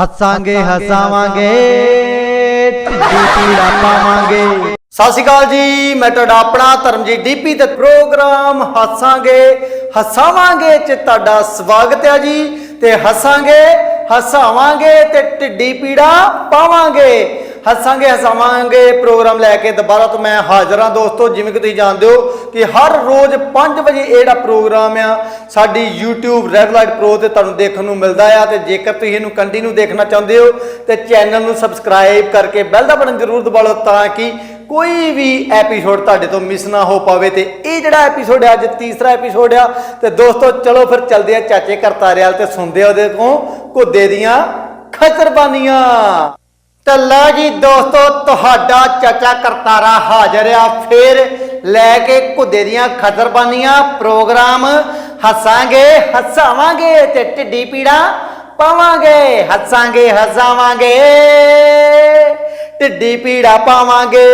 ਹੱਸਾਂਗੇ, ਹਸਾਵਾਂਗੇ ਢਿੱਡੀ ਪੀੜਾ ਪਾਵਾਂਗੇ। ਸਤਿ ਸ਼੍ਰੀ ਅਕਾਲ ਜੀ, ਮੈਂ ਤੁਹਾਡਾ ਆਪਣਾ ਧਰਮਜੀਤ ਡੀਪੀ ਤੇ ਪ੍ਰੋਗਰਾਮ ਹੱਸਾਂਗੇ, ਹਸਾਵਾਂਗੇ ਚ ਤੁਹਾਡਾ ਸਵਾਗਤ ਹੈ ਜੀ। ਤੇ ਹੱਸਾਂਗੇ, ਹਸਾਵਾਂਗੇ ਤੇ ਢਿੱਡੀ ਪੀੜਾ ਪਾਵਾਂਗੇ। ਹੱਸਾਂਗੇ, ਹਸਾਵਾਂਗੇ ਪ੍ਰੋਗਰਾਮ ਲੈ ਕੇ। ਦੁਬਾਰਾ ਤੋਂ ਮੈਂ ਹਾਜ਼ਰ ਹਾਂ ਦੋਸਤੋ, ਜਿਵੇਂ ਕਿ ਤੁਸੀਂ ਜਾਣਦੇ ਹੋ ਕਿ ਹਰ ਰੋਜ਼ 5 ਵਜੇ ਇਹ ਜਿਹੜਾ ਪ੍ਰੋਗਰਾਮ ਆ, ਸਾਡੀ YouTube ਰੈਡ ਲਾਈਟ ਪ੍ਰੋ ਤੇ ਤੁਹਾਨੂੰ ਦੇਖਣ ਨੂੰ ਮਿਲਦਾ ਆ। ਤੇ ਜੇਕਰ ਤੁਸੀਂ ਇਹਨੂੰ ਕੰਟੀਨਿਊ ਦੇਖਣਾ ਚਾਹੁੰਦੇ ਹੋ, ਤੇ ਚੈਨਲ ਨੂੰ ਸਬਸਕ੍ਰਾਈਬ ਕਰਕੇ ਬੈਲ ਦਾ ਬਟਨ ਜ਼ਰੂਰ ਦਬਾ ਲਓ ਤਾਂ ਕਿ ਕੋਈ ਵੀ ਐਪੀਸੋਡ ਤੁਹਾਡੇ ਤੋਂ ਮਿਸ ਨਾ ਹੋ ਪਾਵੇ। ਤੇ ਇਹ ਜਿਹੜਾ ਐਪੀਸੋਡ ਹੈ ਅੱਜ ਤੀਸਰਾ ਐਪੀਸੋਡ ਆ, ਤੇ ਦੋਸਤੋ, ਚਲੋ ਫਿਰ ਚੱਲਦੇ ਆ ਚਾਚੇ ਕਰਤਾਰਿਆਲ ਤੇ ਸੁਣਦੇ ਆ ਉਹਦੇ ਤੋਂ ਘੁੱਦੇ ਦੀਆਂ ਖਚਰਬਾਨੀਆਂ ਚੱਲਾ ਜੀ ਦੋਸਤੋ, ਤੁਹਾਡਾ ਚਾਚਾ ਕਰਤਾਰਾ ਹਾਜ਼ਰ ਆ। ਫੇਰ ਲੈ ਕੇ ਘੁੱਦੇ ਦੀਆਂ ਖਚਰਬਾਨੀਆਂ ਪ੍ਰੋਗਰਾਮ ਹੱਸਾਂਗੇ, ਹੱਸਾਵਾਂਗੇ ਤੇ ਢਿੱਡੀ ਪੀੜਾ ਪਾਵਾਂਗੇ। ਹੱਸਾਂਗੇ, ਹੱਸਾਵਾਂਗੇ, ਢਿੱਡੀ ਪੀੜਾ ਪਾਵਾਂਗੇ।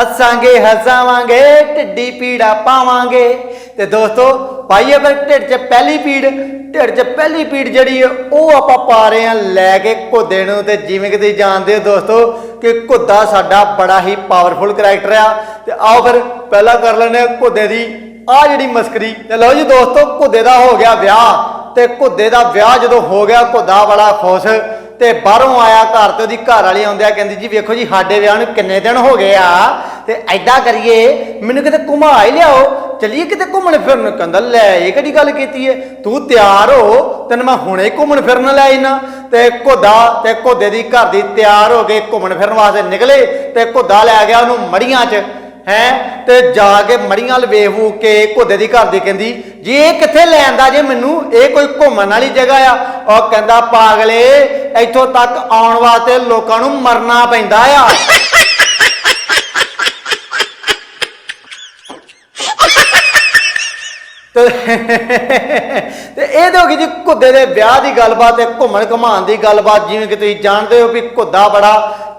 ਹੱਸਾਂਗੇ, ਹੱਸਾਵਾਂਗੇ, ਢਿੱਡੀ ਪੀੜਾ ਪਾਵਾਂਗੇ। ਤੇ ਦੋਸਤੋ, ਪਾਈਏ ਫਿਰ ਢਿੱਡ 'ਚ ਪਹਿਲੀ ਪੀੜ। ਢਿੱਡ 'ਚ ਪਹਿਲੀ ਪੀੜ ਜਿਹੜੀ ਹੈ ਉਹ ਆਪਾਂ ਪਾ ਰਹੇ ਹਾਂ ਲੈ ਕੇ ਘੁੱਦੇ ਨੂੰ ਤੇ ਜਿਵੇਂ ਕਿ ਤੁਸੀਂ ਜਾਣਦੇ ਹੋ ਦੋਸਤੋ ਕਿ ਘੁੱਦਾ ਸਾਡਾ ਬੜਾ ਹੀ ਪਾਵਰਫੁਲ ਕਰੈਕਟਰ ਆ। ਤੇ ਆਓ ਫਿਰ ਪਹਿਲਾਂ ਕਰ ਲੈਂਦੇ ਹਾਂ ਘੁੱਦੇ ਦੀ। ਆ ਜਿਹੜੀ ਮਸਕਰੀ, ਤੇ ਲਓ ਜੀ ਦੋਸਤੋ ਘੁੱਦੇ ਦਾ ਹੋ ਗਿਆ ਵਿਆਹ। ਤੇ ਘੁੱਦੇ ਦਾ ਵਿਆਹ ਜਦੋਂ ਹੋ ਗਿਆ ਘੁੱਦਾ ਬੜਾ ਖੁਸ਼ ਤੇ ਬਾਹਰੋਂ ਆਇਆ ਘਰ ਤੇ ਉਹਦੀ ਘਰ ਵਾਲੀ ਆਉਂਦਿਆ ਕਹਿੰਦੀ ਜੀ ਵੇਖੋ ਜੀ ਸਾਡੇ ਵਿਆਹ ਨੂੰ ਕਿੰਨੇ ਦਿਨ ਹੋ ਗਏ ਆ। ਤੇ ਐਦਾਂ ਕਰੀਏ, ਮੈਨੂੰ ਕਿਤੇ ਘੁਮਾ ਹੀ ਲਿਆਓ। ਚੱਲੀਏ ਕਿਤੇ ਘੁੰਮਣ ਫਿਰਨ? ਕਹਿੰਦਾ, ਲੈ, ਇਹ ਕਿਹੜੀ ਗੱਲ ਕੀਤੀ ਏ? ਤੂੰ ਤਿਆਰ ਹੋ, ਤੈਨੂੰ ਮੈਂ ਹੁਣੇ ਘੁੰਮਣ ਫਿਰਨ ਲੈ ਆਈਨਾ ਤੇ ਘੁੱਦਾ, ਤੇ ਘੁੱਦੇ ਦੀ ਘਰ ਦੀ ਤਿਆਰ ਹੋ ਕੇ ਘੁੰਮਣ ਫਿਰਨ ਵਾਸਤੇ ਨਿਕਲੇ ਤੇ ਘੁੱਦਾ ਲੈ ਗਿਆ ਉਹਨੂੰ ਮੜੀਆਂ 'ਚ, ਹੈ? ਤੇ ਜਾ ਕੇ ਮੜੀਆਂ ਲਵੇਵੂ ਕੇ ਘੋਦੇ ਦੀ ਘਰ ਦੀ ਕਹਿੰਦੀ, ਜੀ, ਇਹ ਕਿੱਥੇ ਲੈ ਆਂਦਾ ਜੇ ਮੈਨੂੰ? ਇਹ ਕੋਈ ਘੁੰਮਣ ਵਾਲੀ ਜਗ੍ਹਾ ਆ। ਉਹ ਕਹਿੰਦਾ, ਪਾਗਲੇ, ਇੱਥੋਂ ਤੱਕ ਆਉਣ ਵਾਸਤੇ ਲੋਕਾਂ ਨੂੰ ਮਰਨਾ ਪੈਂਦਾ ਆ। ਤੇ ਤੇ ਇਹ ਹੋ ਗਈ ਜੀ ਘੁੱਦੇ ਦੇ ਵਿਆਹ ਦੀ ਗੱਲਬਾਤ ਤੇ ਘੁੰਮਣ ਘਮਾਉਣ ਦੀ ਗੱਲਬਾਤ। ਜਿਵੇਂ ਕਿ ਤੁਸੀਂ ਜਾਣਦੇ ਹੋ ਵੀ ਘੁੱਦਾ ਬੜਾ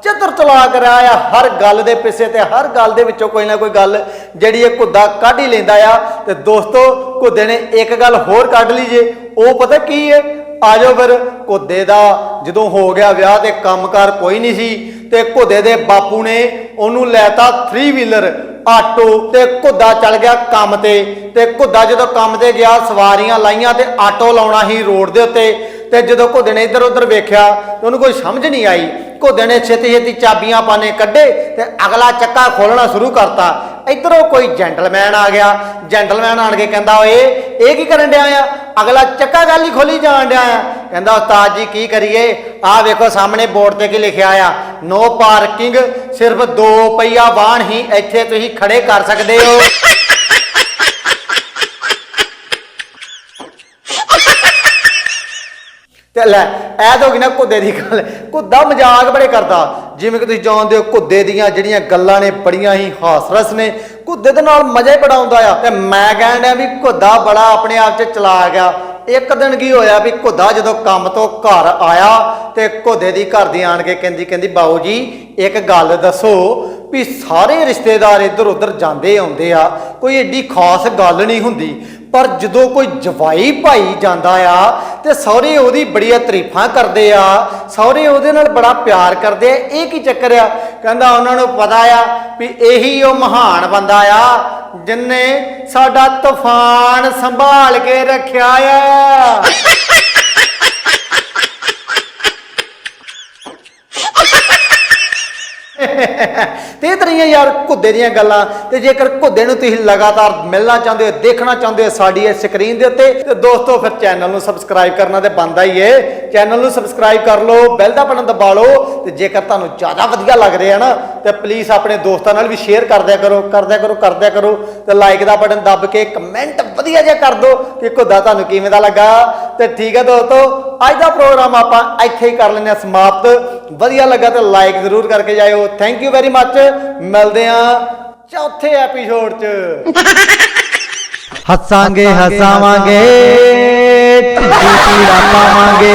ਚਤਰ ਚਲਾਕ ਰਿਹਾ ਆ। ਹਰ ਗੱਲ ਦੇ ਪਿੱਛੇ ਤੇ ਹਰ ਗੱਲ ਦੇ ਵਿੱਚੋਂ ਕੋਈ ਨਾ ਕੋਈ ਗੱਲ ਜਿਹੜੀ ਇਹ ਘੁੱਦਾ ਕੱਢ ਹੀ ਲੈਂਦਾ ਆ। ਤੇ ਦੋਸਤੋ, ਘੁੱਦੇ ਨੇ ਇੱਕ ਗੱਲ ਹੋਰ ਕੱਢ ਲਈ ਜੇ। ਉਹ ਪਤਾ ਕੀ ਹੈ ਆਜੋ ਫਿਰ ਘੁੱਦੇ ਦਾ। ਜਦੋਂ ਹੋ ਗਿਆ ਵਿਆਹ ਤੇ ਕੰਮਕਾਰ ਕੋਈ ਨਹੀਂ ਸੀ। ਤੇ ਘੁੱਦੇ ਦੇ ਬਾਪੂ ਨੇ ਉਹਨੂੰ ਲੈਤਾ 3 ਵੀਲਰ ਆਟੋ ਤੇ ਘੁੱਦਾ ਚੱਲ ਗਿਆ ਕੰਮ ਤੇ ਤੇ ਘੁੱਦਾ ਜਦੋਂ ਕੰਮ ਤੇ ਗਿਆ, ਸਵਾਰੀਆਂ ਲਾਈਆਂ ਤੇ ਆਟੋ ਲਾਉਣਾ ਸੀ ਰੋਡ ਦੇ ਉੱਤੇ ਤੇ ਜਦੋਂ ਘੁੱਦੇ ਨੇ ਇੱਧਰ ਉੱਧਰ ਵੇਖਿਆ ਤੇ ਉਹਨੂੰ ਕੋਈ ਸਮਝ ਨਹੀਂ ਆਈ। ਘੁੱਦੇ ਨੇ ਛੇਤੀ ਛੇਤੀ ਚਾਬੀਆਂ ਪਾਣੇ ਕੱਢੇ ਤੇ ਅਗਲਾ ਚੱਕਾ ਖੋਲਣਾ ਸ਼ੁਰੂ ਕਰਤਾ। ਇੱਧਰੋਂ ਕੋਈ ਜੈਂਟਲਮੈਨ ਆ ਗਿਆ। ਜੈਂਟਲਮੈਨ ਆਣ ਕੇ ਕਹਿੰਦਾ, ਓਏ, ਇਹ ਕੀ ਕਰਨ ਡਿਆ ਆ? ਅਗਲਾ ਚੱਕਾ ਗੱਲ ਹੀ ਖੋਲੀ ਜਾਣ ਡਿਆ ਆ। ਕਹਿੰਦਾ, ਉਸਤਾਦ ਜੀ, ਕੀ ਕਰੀਏ? ਆਹ ਵੇਖੋ, ਸਾਹਮਣੇ ਬੋਰਡ ਤੇ ਕੀ ਲਿਖਿਆ ਆ, ਨੋ ਪਾਰਕਿੰਗ, ਸਿਰਫ ਦੋ ਪਹੀਆ ਵਾਹਨ ਹੀ ਇੱਥੇ ਤੁਸੀਂ ਖੜੇ ਕਰ ਸਕਦੇ ਹੋ। ਤੇ ਲੈ ਐ ਤਾਂ ਹੋ ਗਈ ਨਾ ਘੁੱਦੇ ਦੀ ਗੱਲ। ਘੁੱਦਾ ਮਜ਼ਾਕ ਬੜੇ ਕਰਦਾ। ਜਿਵੇਂ ਕਿ ਤੁਸੀਂ ਜਾਣਦੇ ਹੋ ਘੁੱਦੇ ਦੀਆਂ ਜਿਹੜੀਆਂ ਗੱਲਾਂ ਨੇ, ਬੜੀਆਂ ਹੀ ਹਾਸਰਸ ਨੇ। ਘੁੱਦੇ ਦੇ ਨਾਲ ਮਜ਼ਾ ਹੀ ਬੜਾ ਆਉਂਦਾ ਆ। ਤੇ ਮੈਂ ਕਹਿਣ ਡਿਆ ਵੀ ਘੁੱਦਾ ਬੜਾ ਆਪਣੇ ਆਪ 'ਚ ਚਲਾ ਗਿਆ ਇੱਕ ਦਿਨ ਕੀ ਹੋਇਆ ਵੀ ਘੁੱਦਾ ਜਦੋਂ ਕੰਮ ਤੋਂ ਘਰ ਆਇਆ ਤੇ ਘੁੱਦੇ ਦੀ ਘਰ ਦੀ ਆਣ ਕੇ ਕਹਿੰਦੀ ਕਹਿੰਦੀ, ਬਾਊ ਜੀ, ਇੱਕ ਗੱਲ ਦੱਸੋ ਵੀ ਸਾਰੇ ਰਿਸ਼ਤੇਦਾਰ ਇੱਧਰ ਉੱਧਰ ਜਾਂਦੇ ਆਉਂਦੇ ਆ, ਕੋਈ ਏਡੀ ਖਾਸ ਗੱਲ ਨਹੀਂ ਹੁੰਦੀ। ਪਰ ਜਦੋਂ ਕੋਈ ਜਵਾਈ ਭਾਈ ਜਾਂਦਾ ਆ ਤੇ ਸਹੁਰੇ ਉਹਦੀ ਬੜੀਆਂ ਤਾਰੀਫਾਂ ਕਰਦੇ ਆ, ਸਹੁਰੇ ਉਹਦੇ ਨਾਲ ਬੜਾ ਪਿਆਰ ਕਰਦੇ ਆ, ਇਹ ਕੀ ਚੱਕਰ ਆ? ਕਹਿੰਦਾ ਉਹਨਾਂ ਨੂੰ ਪਤਾ ਆ ਵੀ ਇਹੀ ਉਹ ਮਹਾਨ ਬੰਦਾ ਆ ਜਿਨਨੇ ਸਾਡਾ ਤੂਫਾਨ ਸੰਭਾਲ ਕੇ ਰੱਖਿਆ ਆ। ਤੇ ਇਹ ਤਰੀਆਂ ਯਾਰ ਘੁੱਦੇ ਦੀਆਂ ਗੱਲਾਂ, ਤੇ ਜੇਕਰ ਘੁੱਦੇ ਨੂੰ ਤੁਸੀਂ ਲਗਾਤਾਰ ਮਿਲਣਾ ਚਾਹੁੰਦੇ ਹੋ, ਦੇਖਣਾ ਚਾਹੁੰਦੇ ਹੋ ਸਾਡੀ ਇਸ ਸਕਰੀਨ ਦੇ ਉੱਤੇ, ਤੇ ਦੋਸਤੋ ਫਿਰ ਚੈਨਲ ਨੂੰ ਸਬਸਕ੍ਰਾਈਬ ਕਰਨਾ ਤੇ ਬਣਦਾ ਹੀ ਏ। ਚੈਨਲ ਨੂੰ ਸਬਸਕ੍ਰਾਈਬ ਕਰ ਲਓ ਬੈਲ ਦਾ ਬਟਨ ਦਬਾ ਲਓ, ਤੇ ਜੇਕਰ ਤੁਹਾਨੂੰ ਜ਼ਿਆਦਾ ਵਧੀਆ ਲੱਗ ਰਿਹਾ ਨਾ, ਤੇ ਪਲੀਜ਼ ਆਪਣੇ ਦੋਸਤਾਂ ਨਾਲ ਵੀ ਸ਼ੇਅਰ ਕਰਦਿਆ ਕਰੋ ਕਰਦਿਆ ਕਰੋ ਕਰਦਿਆ ਕਰੋ, ਤੇ ਲਾਈਕ ਦਾ ਬਟਨ ਦੱਬ ਕੇ ਕਮੈਂਟ ਵਧੀਆ ਜਿਹਾ ਕਰ ਦਿਓ ਕਿ ਘੁੱਦਾ ਤੁਹਾਨੂੰ ਕਿਵੇਂ ਦਾ ਲੱਗਾ। ਤੇ ਠੀਕ ਹੈ ਦੋਸਤੋ, ਅੱਜ ਦਾ ਪ੍ਰੋਗਰਾਮ ਆਪਾਂ ਇੱਥੇ ਹੀ ਕਰ ਲੈਂਦੇ ਹਾਂ ਸਮਾਪਤ। ਵਧੀਆ ਲੱਗਾ ਤਾਂ ਲਾਈਕ ਜ਼ਰੂਰ ਕਰਕੇ ਜਾਇਓ। ਥੈਂਕ ਯੂ ਵੈਰੀ ਮੱਚ ਮਿਲਦੇ ਹਾਂ ਚੌਥੇ ਐਪੀਸੋਡ 'ਚ। ਹੱਸਾਂਗੇ ਹਸਾਵਾਂਗੇ। ਢਿੱਡੀ ਪੀੜਾ ਪਾਵਾਂਗੇ